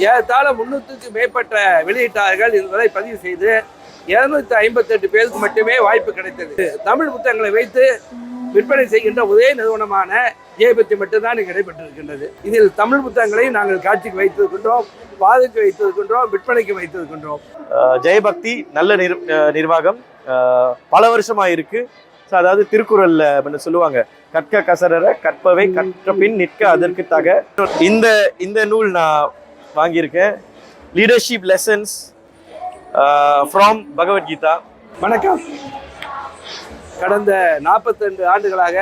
ஏறத்தாழ முன்னூற்றுக்கு மேற்பட்ட வெளியீட்டாளர்கள் இதுவரை பதிவு செய்து இருநூத்தி ஐம்பத்தெட்டு பேருக்கு மட்டுமே வாய்ப்பு கிடைத்தது. தமிழ் புத்தகங்களை வைத்து விற்பனை செய்கின்ற ஒரே நிறுவனமான ஏபத்தி மட்டும்தான் இங்கு நடைபெற்றிருக்கின்றது. இதில் தமிழ் புத்தகங்களை நாங்கள் காட்சிக்கு வைத்திருக்கின்றோம் பாதுக்கு வைத்திருக்கின்றோம் விற்பனைக்கு வைத்திருக்கின்றோம். ஜெயபக்தி நல்ல நிர் நிர்வாகம். பல வருஷமா இருக்கு. ஸோ அதாவது திருக்குறள்ல அப்படின்னு சொல்லுவாங்க கற்க கசரற கற்பவை கற்ற பின் நிற்க அதற்கு தக. இந்த இந்த நூல் நான் வாங்கியிருக்கேன். லீடர்ஷிப் லெசன்ஸ் ஃப்ரம் பகவத்கீதா வணக்கம். கடந்த 42 ஆண்டுகளாக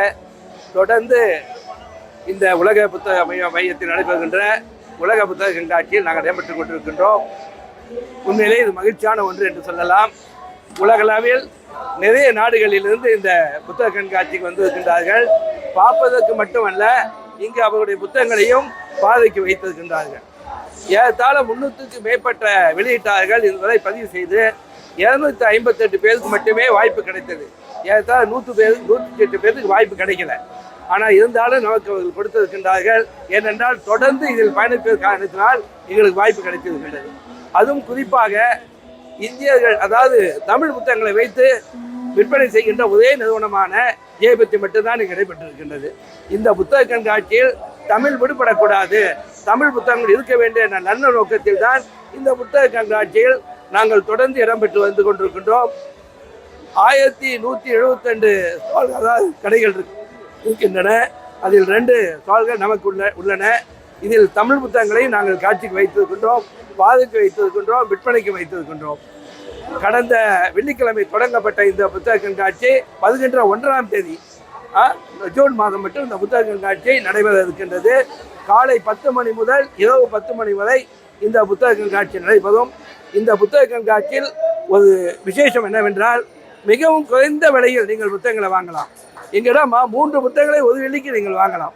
தொடர்ந்து இந்த உலக புத்தக மைய மையத்தில் நடைபெறுகின்ற உலக புத்தக கண்காட்சியில் நாங்கள் இடம்பெற்றுக் கொண்டிருக்கின்றோம். உண்மையிலே இது மகிழ்ச்சியான ஒன்று என்று சொல்லலாம். உலகளவில் நிறைய நாடுகளிலிருந்து இந்த புத்தக கண்காட்சிக்கு வந்திருக்கின்றார்கள். பார்ப்பதற்கு மட்டுமல்ல இங்கு அவருடைய புத்தகங்களையும் பாதைக்கு வைத்திருக்கின்றார்கள். ஏறத்தாழ முன்னூற்றுக்கு மேற்பட்ட வெளியீட்டாளர்கள் இதுவரை பதிவு செய்து இருநூத்தி ஐம்பத்தெட்டு பேருக்கு மட்டுமே வாய்ப்பு கிடைத்தது. ஏறத்தாழ நூற்று பேர் நூற்றி எட்டு பேருக்கு வாய்ப்பு கிடைக்கல. ஆனால் இருந்தாலும் நமக்கு அவர்கள் கொடுத்திருக்கின்றார்கள். ஏனென்றால் தொடர்ந்து இதில் பயணிப்பதற்கு காரணத்தினால் எங்களுக்கு வாய்ப்பு கிடைத்திருக்கின்றது. அதுவும் குறிப்பாக இந்தியர்கள் அதாவது தமிழ் புத்தகங்களை வைத்து விற்பனை செய்கின்ற ஒரே நிறுவனமான ஜேபத்தி மட்டும்தான் இங்கு நடைபெற்றிருக்கின்றது. இந்த புத்தக கண்காட்சியில் தமிழ் விடுபடக்கூடாது. தமிழ் புத்தகங்கள் இருக்க வேண்டிய நல்ல நோக்கத்தில் தான் இந்த புத்தக கண்காட்சியில் நாங்கள் தொடர்ந்து இடம்பெற்று வந்து கொண்டிருக்கின்றோம். ஆயிரத்தி நூற்றி எழுபத்தெண்டு ஸ்டால் அதாவது கடைகள் இருக்கின்றன. அதில் ரெண்டு சோழ்கள் நமக்கு உள்ள உள்ளன. இதில் தமிழ் புத்தகங்களை நாங்கள் காட்சிக்கு வைத்திருக்கின்றோம் பாதுக்கு வைத்திருக்கின்றோம் விற்பனைக்கு வைத்திருக்கின்றோம். கடந்த வெள்ளிக்கிழமை தொடங்கப்பட்ட இந்த புத்தக கண்காட்சி வருகின்ற ஒன்றாம் தேதி ஜூன் மாதம் மட்டும் இந்த புத்தக காட்சி நடைபெற இருக்கின்றது காலை பத்து மணி முதல் இரவு பத்து மணி வரை இந்த புத்தக கண்காட்சி நடைபெறும். இந்த புத்தக கண்காட்சியில் ஒரு விசேஷம் என்னவென்றால் மிகவும் குறைந்த விலையில் நீங்கள் புத்தகங்களை வாங்கலாம். எங்களிடம் மூன்று புத்தகங்களை ஒரு வெள்ளிக்கு நீங்கள் வாங்கலாம்.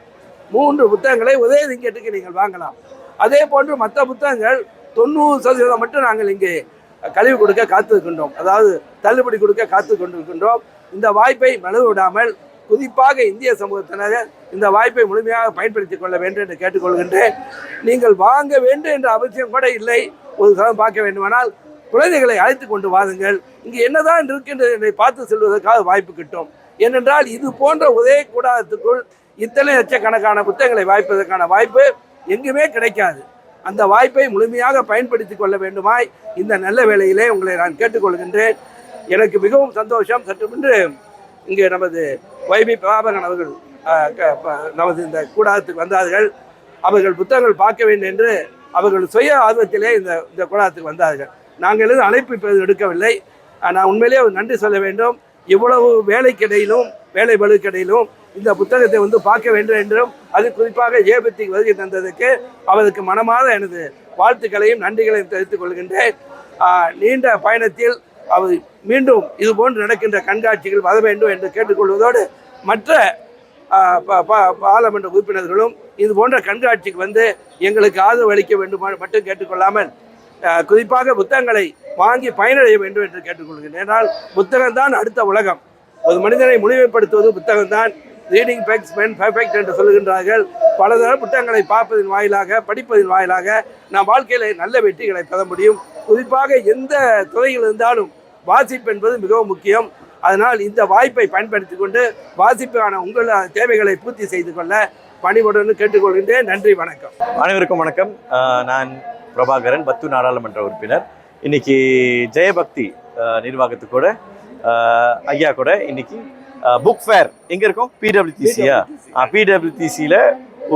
மூன்று புத்தகங்களை ஒரே ரிங்கெட்டுக்கு நீங்கள் வாங்கலாம். அதே போன்று மற்ற புத்தகங்கள் தொண்ணூறு சதவீதம் மட்டும் நாங்கள் இங்கே கழிவு கொடுக்க காத்திருக்கின்றோம். அதாவது தள்ளுபடி கொடுக்க காத்து கொண்டிருக்கின்றோம். இந்த வாய்ப்பை மனது விடாமல் குறிப்பாக இந்திய சமூகத்தினர் இந்த வாய்ப்பை முழுமையாக பயன்படுத்திக் கொள்ள வேண்டும் என்று கேட்டுக்கொள்கின்றேன். நீங்கள் வாங்க வேண்டும் என்ற அவசியம் கூட இல்லை. ஒரு சதம் பார்க்க வேண்டுமானால் குழந்தைகளை அழைத்து கொண்டு வாருங்கள். இங்கு என்னதான் இருக்கின்றது என்னை பார்த்து செல்வதற்காக வாய்ப்பு கிட்டும். ஏனென்றால் இது போன்ற உதய கூடாரத்துக்குள் இத்தனை லட்சக்கணக்கான புத்தகங்களை வாய்ப்பதற்கான வாய்ப்பு எங்குமே கிடைக்காது. அந்த வாய்ப்பை முழுமையாக பயன்படுத்திக் கொள்ள வேண்டுமாய் இந்த நல்ல வேளையிலே உங்களை நான் கேட்டுக்கொள்கின்றேன். எனக்கு மிகவும் சந்தோஷம். சற்று முன்று இங்கே நமது வைபி பிரபாகரன் அவர்கள் க- ப- நமது இந்த கூடாரத்துக்கு வந்தார்கள். அவர்கள் புத்தகங்கள் பார்க்க வேண்டும் என்று அவர்கள் சுய ஆர்வத்திலே இந்த இந்த கூடாரத்துக்கு வந்தார்கள். நாங்கள் எதுவும் அழைப்பு இப்போது எடுக்கவில்லை. நான் உண்மையிலேயே நன்றி சொல்ல வேண்டும். இவ்வளவு வேலைக்கிடையிலும் வேலை பளுக்கிடையிலும் இந்த புத்தகத்தை வந்து பார்க்க வேண்டும் என்றும் அது குறிப்பாக ஏபத்திக்கு வருகை தந்ததுக்கு அவருக்கு மனமாற எனது வாழ்த்துக்களையும் நன்றிகளையும் தெரிவித்துக் கொள்கின்றேன். நீண்ட பயணத்தில் அவர் மீண்டும் இதுபோன்று நடக்கின்ற கண்காட்சிகள் வர வேண்டும் என்று கேட்டுக்கொள்வதோடு மற்ற பாராளுமன்ற உறுப்பினர்களும் இது போன்ற கண்காட்சிக்கு வந்து எங்களுக்கு ஆதரவு அளிக்க வேண்டும் மட்டும் கேட்டுக்கொள்ளாமல் குறிப்பாக புத்தகங்களை வாங்கி பயனடைய வேண்டும் என்று கேட்டுக்கொள்கிறேன். ஏனால் புத்தகம்தான் அடுத்த உலகம். ஒரு மனிதனை முழுமைப்படுத்துவது புத்தகம்தான். ரீடிங் பெக்ஸ் மென் பெர்ஃபெக்ட் என்று சொல்லுகின்றார்கள். பலதர புத்தகங்களை பார்ப்பதன் வாயிலாக படிப்பதன் வாயிலாக நாம் வாழ்க்கையில் நல்ல வெற்றிகளை பெற முடியும். குறிப்பாக எந்த துறையில் இருந்தாலும் வாசிப்பு என்பது மிகவும் முக்கியம். அதனால் இந்த வாய்ப்பை பயன்படுத்தி கொண்டு வாசிப்புக்கான உங்கள் தேவைகளை பூர்த்தி செய்து கொள்ள பணிவுடன் கேட்டுக்கொள்கின்றேன். நன்றி வணக்கம். அனைவருக்கும் வணக்கம். நான் பிரபாகரன் பத்து நாடாளுமன்ற உறுப்பினர். இன்னைக்கு ஜெயபக்தி நிர்வாகத்து நிர்வாகத்துக்கூட ஐயா கூட இன்னைக்கு புக் ஃபேர் எங்கே இருக்கும்? பிடபிள்யூடிசியா பிடபிள்யூடிசியில்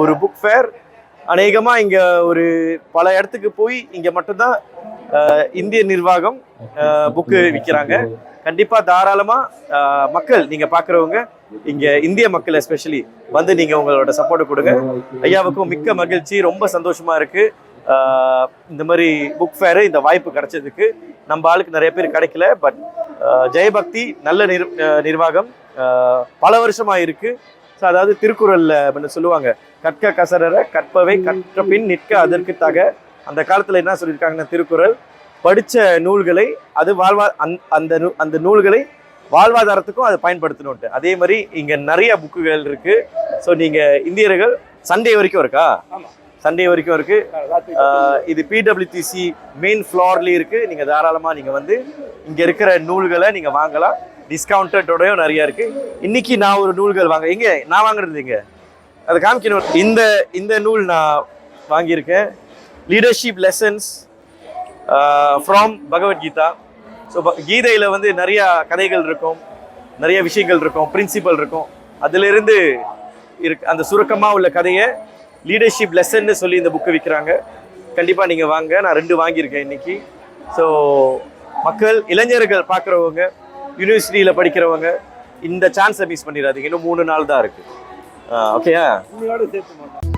ஒரு புக் ஃபேர் அநேகமாக இங்கே ஒரு பல இடத்துக்கு போய் இங்கே மட்டும்தான் இந்திய நிர்வாகம் புக்கு விற்கிறாங்க கண்டிப்பாக தாராளமாக மக்கள் நீங்கள் பார்க்குறவங்க இங்கே இந்திய மக்கள் எஸ்பெஷலி வந்து நீங்கள் உங்களோட சப்போர்ட் கொடுங்க. ஐயாவுக்கும் மிக்க மகிழ்ச்சி ரொம்ப சந்தோஷமா இருக்கு. ஆஹ் இந்த மாதிரி புக் ஃபேரு இந்த வாய்ப்பு கிடைச்சதுக்கு. நம்ம ஆளுக்கு நிறைய பேர் கிடைக்கல பட் ஜெயபக்தி நல்ல நிர் நிர்வாகம். பல வருஷமாக இருக்குது ஸோ அதாவது திருக்குறளில் அப்படின்னு சொல்லுவாங்க. கற்க கசரற கற்பவை கற்ற பின் நிற்க அதற்கு தக. அந்த காலத்தில் என்ன சொல்லியிருக்காங்கன்னா திருக்குறள். படித்த நூல்களை அது வாழ்வா அந் அந்த நூ- அந்த நூல்களை வாழ்வாதாரத்துக்கும் அதை பயன்படுத்தணும்ட்டு. அதே மாதிரி இங்கே நிறைய புக்குகள் இருக்குது ஸோ நீங்கள் இந்தியர்கள் சண்டே வரைக்கும் இருக்கா? சண்டே வரைக்கும் இருக்குது இது பிடபிள்யூடிசி மெயின் ஃப்ளோர்லேயும் இருக்குது நீங்கள் தாராளமாக நீங்கள் வந்து இங்கே இருக்கிற நூல்களை நீங்கள் வாங்கலாம். டிஸ்கவுண்டடோடயும் நிறையா இருக்குது இன்றைக்கி நான் ஒரு நூல்கள் வாங்க இங்கே நான் வாங்குறது இங்கே அதை காமிக்கணும். இந்த இந்த நூல் நான் வாங்கியிருக்கேன். Leadership lessons from Bhagavad Gita so கீதையில் வந்து நிறையா கதைகள் இருக்கும். நிறைய விஷயங்கள் இருக்கும். பிரின்சிபல் இருக்கும். அதிலிருந்து இருக்கு அந்த சுருக்கமாக உள்ள கதையை லீடர்ஷிப் லெசன்னு சொல்லி இந்த புக்கை விற்கிறாங்க கண்டிப்பாக நீங்கள் வாங்க. நான் ரெண்டு வாங்கியிருக்கேன் இன்றைக்கி ஸோ மக்கள் இளைஞர்கள் பார்க்குறவங்க யூனிவர்சிட்டியில் படிக்கிறவங்க இந்த சான்ஸை மிஸ் பண்ணிடாதீங்க. இன்னும் மூணு நாள் தான் இருக்குது ஓகேயா சேர்த்து